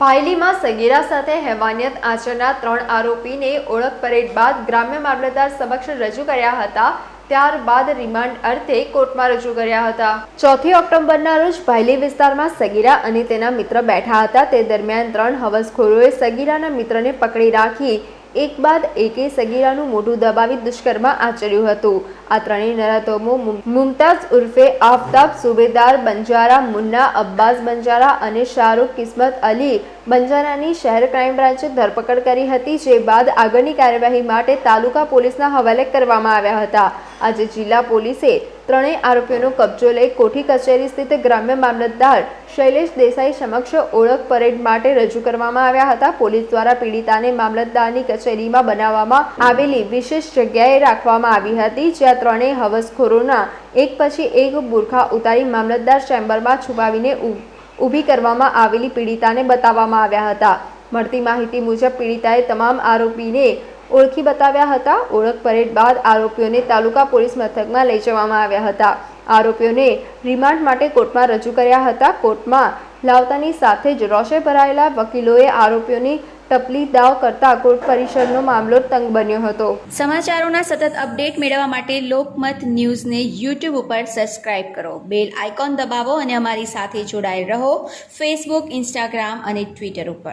પાયલીમાં સગીરા સાથે હેવાનિયત આચરનાર ત્રણ આરોપીને ઓળખ પરેડ બાદ ગ્રામ્ય મામલતદાર સમક્ષ રજૂ કર્યા હતા, ત્યારબાદ રિમાન્ડ અર્થે કોર્ટમાં રજૂ કર્યા હતા. ચોથી ઓક્ટોબરના રોજ ભાયલી વિસ્તારમાં સગીરા અને તેના મિત્ર બેઠા હતા. તે દરમિયાન ત્રણ હવસખોરોએ સગીરાના મિત્રને પકડી રાખી એક બાદ એકે સગીરાનું મોઢું દબાવી દુષ્કર્મ આચર્યું હતું. આ ત્રણેય નરાધમો મુમતાઝ ઉર્ફે આફતાબ, સુબેદાર બંજારા, મુન્ના, અબ્બાસ બંજારા અને શાહરૂખ કિસ્મત અલી બંજારાની શહેર ક્રાઇમ બ્રાન્ચે ધરપકડ કરી હતી, જે બાદ આગળની કાર્યવાહી માટે તાલુકા પોલીસના હવાલે કરવામાં આવ્યા હતા. આજે જિલ્લા પોલીસે ત્રણેય આરોપીઓનો કબજો લઈ કોઠી કચેરી સ્થિત ગ્રામ્ય મામલતદાર શૈલેષ દેસાઈ સમક્ષ ઓળખ પરેડ માટે રજૂ કરવામાં આવ્યા હતા. પોલીસ દ્વારા પીડિતાને મામલતદારની કચેરીમાં બનાવવામાં આવેલી વિશેષ જગ્યાએ રાખવામાં આવી હતી, જ્યાં ત્રણેય હવસખોરોના એક પછી એક બુરખા ઉતારી મામલતદાર ચેમ્બરમાં છુપાવીને ઊભી કરવામાં આવેલી પીડિતાને બતાવવામાં આવ્યા હતા. મળતી માહિતી મુજબ, પીડિતાએ તમામ આરોપીને ઓળખી બતાવ્યા હતા. ઓળખ પરેડ બાદ આરોપીઓને તાલુકા પોલીસ મથકમાં લઈ જવામાં આવ્યા હતા. આરોપીઓને રિમાન્ડ માટે કોર્ટમાં રજૂ કર્યા હતા. કોર્ટમાં લાવતાની સાથે જ રોષે ભરાયેલા વકીલોએ આરોપીઓની ટપલી દાવ કરતા કોર્ટ પરિસરનો મામલો તંગ બન્યો હતો. સમાચારોના સતત અપડેટ મેળવવા માટે લોકમત ન્યૂઝને યુટ્યુબ ઉપર સબસ્ક્રાઇબ કરો. બેલ આઇકોન દબાવો અને અમારી સાથે જોડાયેલ રહો. ફેસબુક ઇન્સ્ટાગ્રામ અને ટ્વિટર ઉપર.